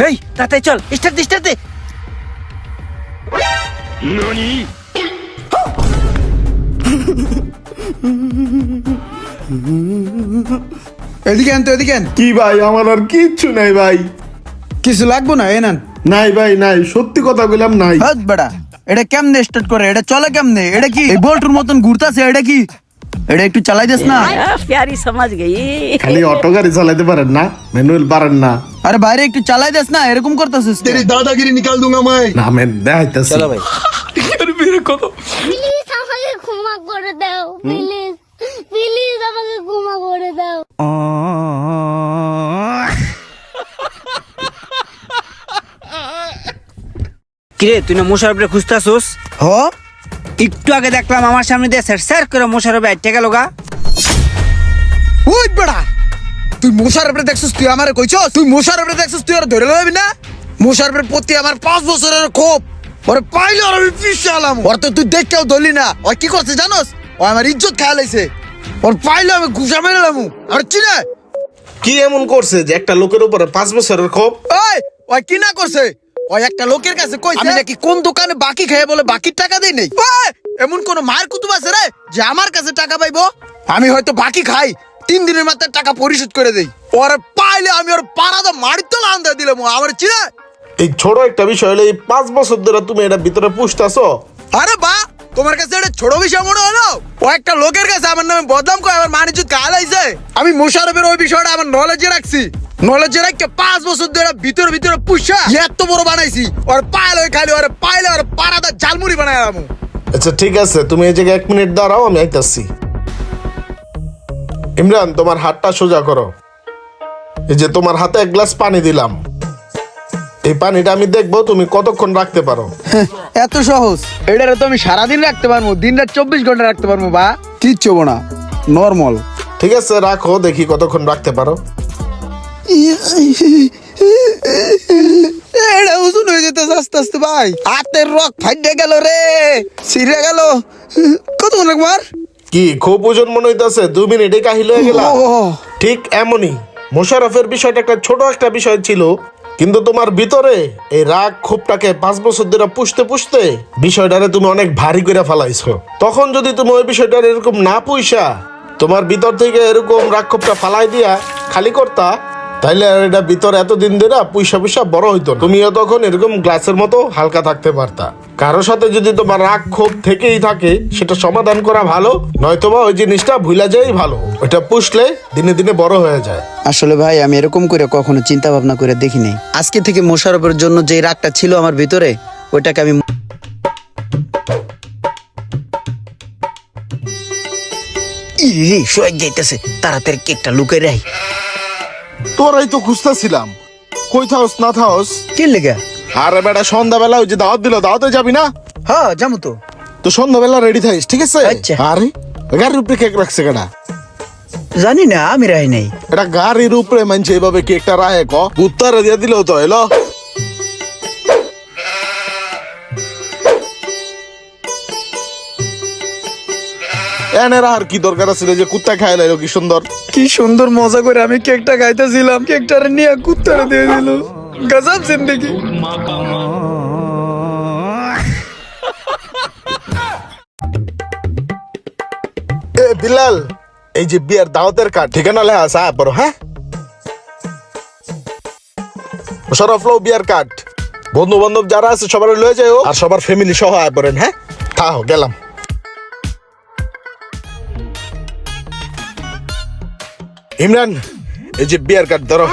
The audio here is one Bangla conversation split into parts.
হেই তাড়াতাড়ি চল স্টার্ট দে স্টার্ট দে। এদিকে আন তো এদিকে আন। কি ভাই আমার আর কিচ্ছু নাই ভাই। কিছু লাগবো না এ নেন। নাই ভাই নাই সত্যি কথা বললাম নাই। হাত বেড়া এটা কেমনে স্টার্ট করে এটা চলে কেমনে এটা কি? এই বল্টুর মতন ঘুরতাছে এটা কি? এটা একটু চালাই দিস না। প্যারি সমাজ গই। খালি অটো গাড়ি চালাতে পারেন না ম্যানুয়াল পারেন না। আরে বাইরে একটু চালাই দেস না এরকম করতেছিস তেরি দাদাগিরি নিকাল দুঙ্গা মাই না আমি দেখাইতাছি। চলো ভাই। আরে মেরে কত প্লিজ আমাকে ক্ষমা করে দাও প্লিজ প্লিজ আমাকে ক্ষমা করে দাও। কিরে তুই না মোশারফরে খুঁজতাছস? হ? একটু আগে দেখলাম আমার সামনে দিয়ে স্যার স্যার করে মোশারফ আইটে গেল গা। ওই বড়া! তুই মোশারফরে দেখছিস তুই আমারে কইছস? তুই মোশারফরে দেখছিস তুই আর ধরে লবি না? মোশারফের প্রতি আমার পাঁচ বছরের ক্ষোভ। ওরে পাইলে আর আমি পিছালাম ওর তো তুই দেখকেও ধরলি না। ওই কি করছে জানোস? ও আমার ইজ্জত খেয়াল আইছে ওর পাইলে আমি ঘুষা মেরে আর চিনে কি এমন করছে যে একটা লোকের উপরে পাঁচ বছরের ক্ষোভ? ওই ওই কি না করছে? ওই একটা লোকের কাছে কইছে আমি নাকি কোন দোকানে বাকি খেয়ে বলে বাকির টাকা দেই নেই? ওই, এমন কোন মার কুতুব আছে রে যে আমার কাছে টাকা পাইবো? আমি হয়তো বাকি খাই তিন দিনের মাথায় টাকা পরিশোধ করে দেই। ওর পাইলে আমি ওর পাড়াতে মারিতে আন্দা দিলাম আমার চিনে? এই ছোট একটা বিষয় হলো এই পাঁচ বছর ধরে তুমি এটা ভিতরে পুষতেছো। আরে বা তোমার কাছে এটা ছোট বিষয় মনে হলো? ও একটা লোকের কাছে আমার নামে বদনাম করে আমার মানিজ্য কাল আইছে। আমি মোশারফের ওই বিষয়টা আমার নলেজে রাখছি। নলেজে রাখতে পাঁচ বছর ধরে ভিতরে ভিতরে পুষা এত বড় বানাইছি। ওর পাইলে ওই খালি ওর পাইলে ওর পাড়াটা ঝালমুড়ি বানাই আচ্ছা ঠিক আছে তুমি এই জায়গায় এক মিনিট দাঁড়াও আমি আইতাছি। ইমরান তোমার হাতটা সোজা করো। এই যে তোমার হাতে এক গ্লাস পানি দিলাম। এই পানিটা আমি দেখব তুমি কতক্ষণ রাখতে পারো। এত সহজ। এটারে তো আমি সারাদিন রাখতে পারব দিন রাত চব্বিশ ঘণ্টা রাখতে পারব বা। কিচ্ছু না নর্মাল ঠিক আছে রাখো দেখি কতক্ষণ রাখতে পারো। এটা ওজন হয়ে যেতে আস্তে আস্তে ভাই। হাতের রক ফাইটে গেল রে ছিঁড়ে গেল। কতক্ষণ রাখব আর? কি খুব ওজন মনে হইতেছে? দু মিনিটে কাহিল হয়ে গেল। ঠিক এমনই। মোশারফের বিষয়টা একটা ছোট একটা বিষয় ছিল কিন্তু তোমার ভিতরে এই রাগ ক্ষোভটাকে পাঁচ বছর ধরে পুষতে পুষতে বিষয়টারে তুমি অনেক ভারী করে ফেলাইছো। তখন যদি তুমি ওই বিষয়টার এরকম না পুষা তোমার ভিতর থেকে এরকম রাগ ক্ষোভটা ফালাই দিয়া খালি করতা তাইলে আর এটা ভিতর এতদিন ধরে পুইসা পুইসা বড় হইতো তুমিও তখন এরকম গ্লাসের মতো হালকা থাকতে পারতা। কারোর সাথে যদি তোমার রাগ ক্ষোভ থেকেই থাকে, সেটা সমাধান করা ভালো, নয়তোবা ওই জিনিসটা ভুলা যাই ভালো। ওইটা পুষলে দিনে দিনে বড় হয়ে যায়। আসলে ভাই, আমি এরকম করে কখনো চিন্তা ভাবনা করে দেখি নাই আজকে থেকে মোশারফের জন্য যে রাগটা ছিল আমার ভিতরে, ওইটাকে আমি ইরে সোয়াগ যাইতেছে। তাড়াতাড়ি কেকটা লুকে রাই তোরাই তো খুঁজতেছিলাম। কই থাকস না থাকস কি লেগে? আরে বেটা সন্ধ্যাবেলা ওই যে দাওয়াত দিল দাওয়াতে যাবি না? হ্যাঁ যাব তো। তো সন্ধ্যাবেলা রেডি থাকিস ঠিক আছে? আচ্ছা। আরে গাড়ির উপরে কেক রাখছে কেডা? জানি না আমি রাই নাই। এটা গাড়ির উপরে মানছে এইভাবে কেকটা রাহে ক। উত্তরে দিয়ে দিলো তো এলো এনের আর কি দরকার ছিল যে কুত্তা খাই লাইলো কি সুন্দর? কি সুন্দর মজা করে আমি কেকটা খাইতেছিলাম কেকটারে নিয়ে কুত্তারে দিয়ে দিল। গজব জিন্দগি। এ বিলাল এই যে বিয়ের দাওয়াতের কার্ড ঠিকানা লেখা আছে আয় বড় হ্যাঁ? শরফ লো বিয়ার কার্ড। বন্ধু বান্ধব যারা আছে সবার লয়ে যাও আর সবার ফ্যামিলি সহ আয় পড়েন হ্যাঁ? তাও গেলাম। ইমরান এই যে বিয়ার কার্ড ধরো।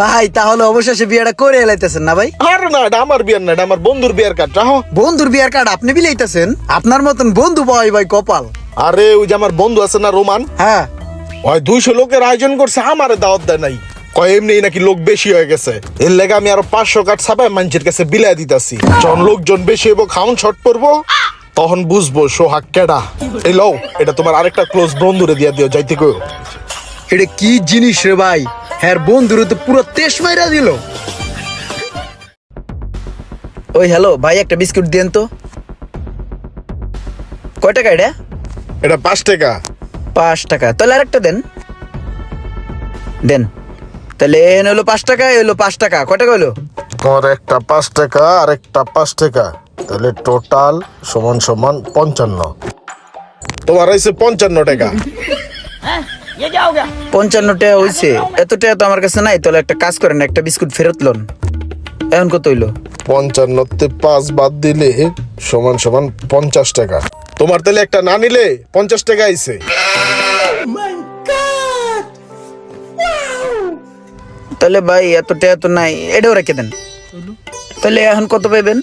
ভাই তাহলে অবশেষে বিয়েটা করে এলাইতেছেন না ভাই? আর না এটা আমার বিয়ার না এটা আমার বন্ধুর বিয়ার কার্ড রাহো বন্ধুর বিয়ার কার্ড আপনি বিলাইতেছেন? আপনার মতন বন্ধু ভাই ভাই কপাল। আরে ওই যে আমার বন্ধু আছে না রোমান? হ্যাঁ। ওই দুইশো লোকের আয়োজন করছে আমারে দাওয়াত দেয় নাই। কয় এমনি নাকি লোক বেশি হয়ে গেছে। এর লেগে আমি আরও পাঁচশো কাঠ ছাপাই মানুষের কাছে বিলাই দিতাছি। যখন লোকজন বেশি হইব খাউন ছট পড়ব তখন বুঝব সোহাগ কেডা। এই লও এটা তোমার আরেকটা ক্লোজ বন্ধুরে দিয়া দিও যাইতে কই এটা কি জিনিস রে ভাই? হ্যাঁ বন্ধুরে তো পুরো তেজ মাইরা দিল। ওই হ্যালো ভাই একটা বিস্কুট দেন তো। কয় টাকা এটা? এটা পাঁচ টাকা। পাঁচ টাকা। তাহলে আরেকটা দেন। দেন। তাহলে এন হলো পাঁচ টাকা এ হলো পাঁচ টাকা। কয় টাকা হলো? তোমার একটা পাঁচ টাকা আর একটা পাঁচ টাকা। তাহলে টোটাল সমান সমান পঞ্চান্ন। তোমার হয়েছে পঞ্চান্ন টাকা। পঞ্চান্ন টাকা হইছে। এত টাকা তো আমার কাছে নাই তাহলে একটা কাজ করেন একটা বিস্কুট ফেরত লোন। এখন কত হইল? পঞ্চান্নতে পাঁচ বাদ দিলে সমান সমান পঞ্চাশ টাকা। তোমার তাহলে একটা না নিলে পঞ্চাশ টাকা আইছে। তাহলে ভাই এত টাকা তো নাই এটাও রেখে দেন। তাহলে এখন কত পাইবেন?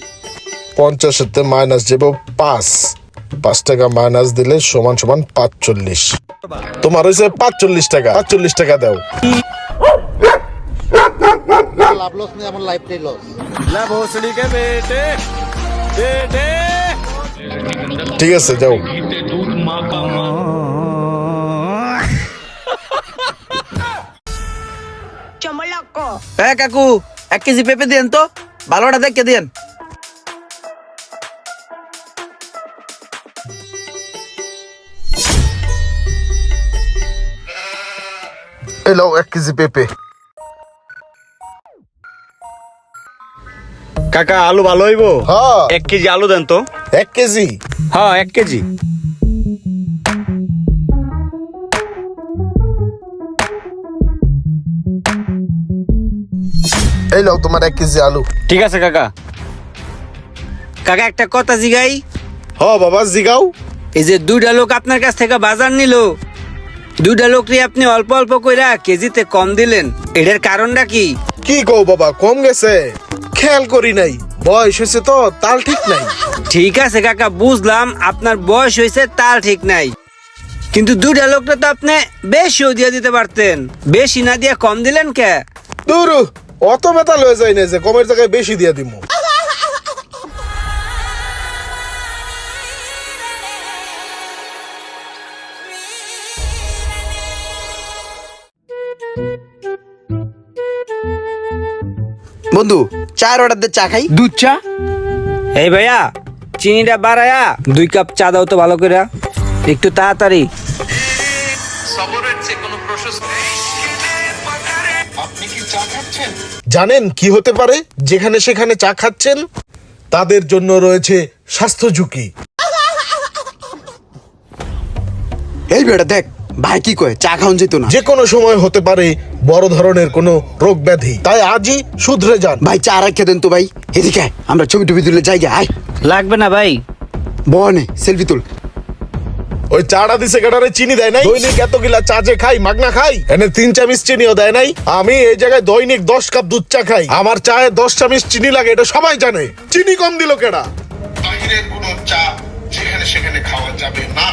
পঞ্চাশেতে মাইনাস যাব পাঁচ। পাঁচ টাকা মাইনাস দিলে সমান সমান পাঁচচল্লিশ। তোমার হয়েছে পাঁচচল্লিশ টাকা। পাঁচচল্লিশ টাকা দাও। লাভ লস নেই আমার লাইফটাই লস ঠিক আছে যাও। হ্যাঁ কাকু এক কেজি পেঁপে দিন তো। ভালোটা দেখে দিন এলো এক কেজি পেঁপে কাকা আলু ভালো হইব? হ্যাঁ। এক কেজি আলু দেন তো। এক কেজি? হ্যাঁ এক কেজি। এই লাও তোমার এক কেজি আলু। ঠিক আছে কাকা। কাকা একটা কথা জিগাই। হ বাবা জিগাও। এই যে দুইটা লোক আপনার কাছ থেকে বাজার নিল দুইটা লোকরে আপনি অল্প অল্প কইরা কেজিতে কম দিলেন। এটার কারণটা কি? কি কও বাবা কম গেছে। খেয়াল করি নাই। বয়স হয়েছে তো তাল ঠিক নাই। ঠিক আছে কাকা বুঝলাম। আপনার বয়স হয়েছে তাল ঠিক নাই। কিন্তু দুইটা লোকটা তো আপনি বেশিও দিয়ে দিতে পারতেন। বেশি না দিয়ে কম দিলেন কে? দূর অত বেতা লয়ে যায় না যে কমের জায়গায় বেশি দিয়ে দিমু। বন্ধু চার অর্ডার দিয়ে চা খাই। দুধ চা? এই ভাইয়া চিনিটা বাড়ায়া দুই কাপ চা দাও তো ভালো করে একটু তাড়াতাড়ি। জানেন কি হতে পারে? যেখানে সেখানে চা খাচ্ছেন তাদের জন্য রয়েছে স্বাস্থ্য ঝুঁকি। এই বেটা দেখ ভাই কি কয় চা খাওন যেত না। যে কোনো সময় হতে পারে বড় ধরনের কোনো রোগ ব্যাধি। তাই আজই শুধরে যান। ভাই চা রাখে দেন তো ভাই। এদিকে আয়, আমরা ছবি টবি তুলে যাই আয়। লাগবে না ভাই। বনে সেলফি তুল। ওই চাটা দিছে কেটারে চিনি দেয় নাই? দৈনিক এত গিলা চা যে খাই মাগনা খাই এনে তিন চামিচ চিনিও দেয় নাই। আমি এই জায়গায় দৈনিক দশ কাপ দুধ চা খাই। আমার চায়ে দশ চামিচ চিনি লাগে এটা সবাই জানে। চিনি কম দিল কেডা? বাইরের কোনো চা যেখানে সেখানে খাওয়া যাবে না।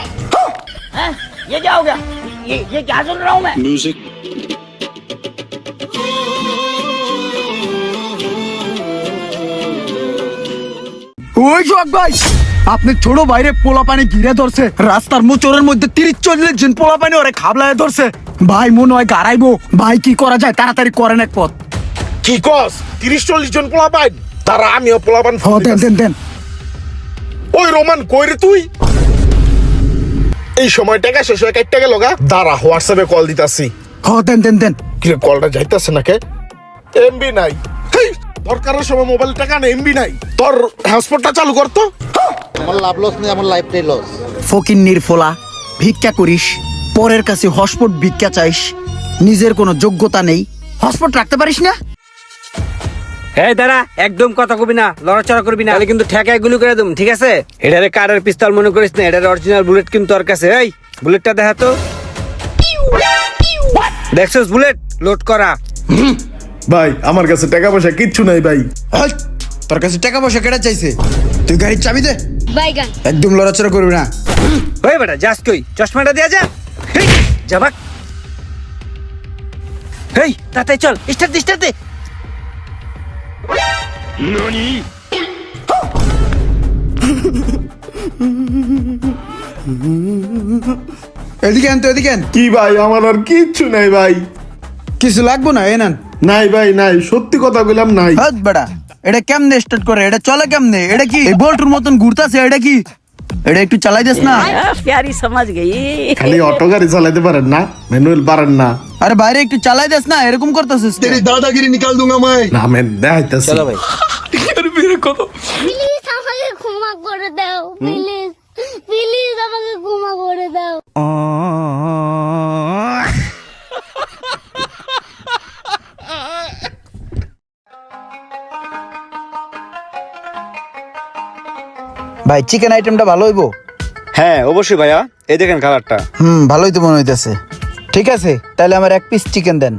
ওই সোহাগ ভাই আপনি ছোট বাইরে পোলা পানি ঘিরে ধরছে। রাস্তার মোচরের মধ্যে তিরিশ চল্লিশ জন পোলা পানি ওরে খাবলায় ধরছে। ভাই মনে হয় গাড়াইবো। ভাই কি করা যায়? তাড়াতাড়ি করেন এক পথ। কি কস? তিরিশ চল্লিশ জন পোলা পাইন তারা আমিও পোলা পান দেন দেন দেন। ওই রোমান কই রে তুই? এই সময় টাকা শেষ হয়ে কাটতে গেল গা। দাঁড়া হোয়াটসঅ্যাপে কল দিতাছি। হ দেন দেন দেন। কি কলটা যাইতাছে নাকি? এমবি নাই। দরকারের সময় মোবাইল টাকা নেই এমবি নাই। তোর হটস্পটটা চালু কর তো। আমার লাভ লস নেই আমার লাইফটাই লস ফকির নির্ফলা ভিক্ষা করিস পরের কাছে হসপট ভিক্ষা চাইস নিজের কোনো যোগ্যতা নেই। হসপট রাখতে পারিস না? এই দাঁড়া একদম কথা কবি না লড়াচড়া করবি না। তাহলে কিন্তু ঠেকায় গুলি করে দেব ঠিক আছে? এটারে কারের পিস্তল মনে করিস না এটার অরিজিনাল বুলেট কিন্তু তোর কাছে। এই বুলেটটা দেখা তো। দেখছস বুলেট লোড করা। ভাই আমার কাছে টাকা পয়সা কিচ্ছু নাই ভাই। তোর কাছে টাকা পয়সা কেটে চাইছে? তুই গাড়ির চাবি দে। বাইগান। একদম লড়াচড়া করবি না। ওই বেটা যাস কই চশমাটা দেয়া যা। যাবাক হেই তাড়াতাড়ি চল স্টার্ট দে স্টার্ট দে। এদিকে আন তো এদিকে আন। কি ভাই আমার আর কিচ্ছু নাই ভাই। কিছু লাগবো না এ নেন। নাই ভাই নাই সত্যি কথা বললাম নাই। হাত বেড়া এটা কেমনে স্টার্ট করে? এটা চলে কেমনে? এটা কি এই বল্টুর মতন ঘুরতাছে? এটা কি এটা একটু চালাই দেস না। প্যারি সমাজ গেই। খালি অটো গাড়ি চালাইতে পারেন না ম্যানুয়াল পারেন না। আরে বাইরে একটু চালাই দেস না এরকম করতেছিস তেরি দাদাগিরি নিকাল দুঙ্গা মাই। না মেন দেখাইতাছি। চলো ভাই। আরে মেরে কত প্লিজ আমাকে ক্ষমা করে দাও প্লিজ। প্লিজ আমাকে ক্ষমা করে দাও। ভাই চিকেন আইটেমটা ভালো হইবো? হ্যাঁ অবশ্যই ভাইয়া। এই দেখেন কালারটা হুম ভালোই তো মনে হইতেছে। ঠিক আছে তাহলে আমার এক পিস চিকেন দেন।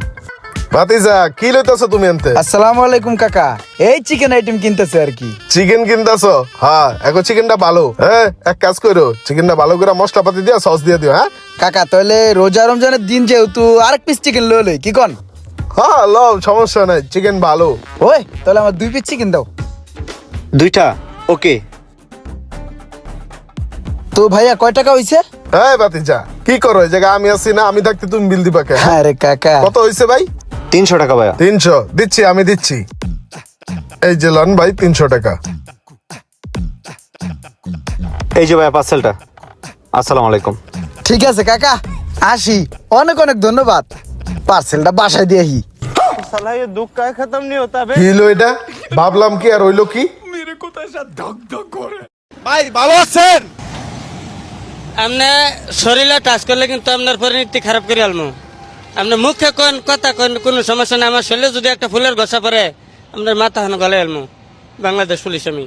ভাতিজা কি লইতেছো তুমি আনতে? আসসালামু আলাইকুম কাকা। এই চিকেন আইটেম কিনতেছে আর কি। চিকেন কিনতেছো? হ্যাঁ এখন চিকেনটা ভালো। হ্যাঁ এক কাজ করো চিকেনটা ভালো করে মশলা পাতি দিয়া সস দিয়ে দিও হ্যাঁ? কাকা তাহলে রোজা রমজানের দিন যেহেতু আরেক পিস চিকেন লই কি কন? হ্যাঁ লও সমস্যা নাই চিকেন ভালো। ওই তাহলে আমার দুই পিস চিকেন দাও। দুইটা? ওকে তো ভাইয়া কয় টাকা হইছে? হ্যাঁ ভাতিজা কি করো? এই জায়গায় আমি আছি না আমি থাকতে তুমি বিল দিবা কে হ্যাঁ? আরে কাকা। কত হইছে ভাই? তিনশো টাকা ভাইয়া। তিনশো দিচ্ছি আমি দিচ্ছি। এই যে লন ভাই তিনশো টাকা। এই যে ভাইয়া পার্সেলটা আসসালামু আলাইকুম। ঠিক আছে কাকা আসি। অনেক অনেক ধন্যবাদ। পার্সেলটা বাসায় দিয়ে আহি। কি হইল এটা? ভাবলাম কি আর হইল কি? আপনি শরীরে টাচ করলে কিন্তু আপনার পরিণতি খারাপ করে আলমু। আপনি মুখে কোন, কথা কোন, কোনো সমস্যা নেই। আমার শরীরে যদি একটা ফুলের গোসা পরে আপনার মাথা হানো গলে আলমু। বাংলাদেশ পুলিশ আমি।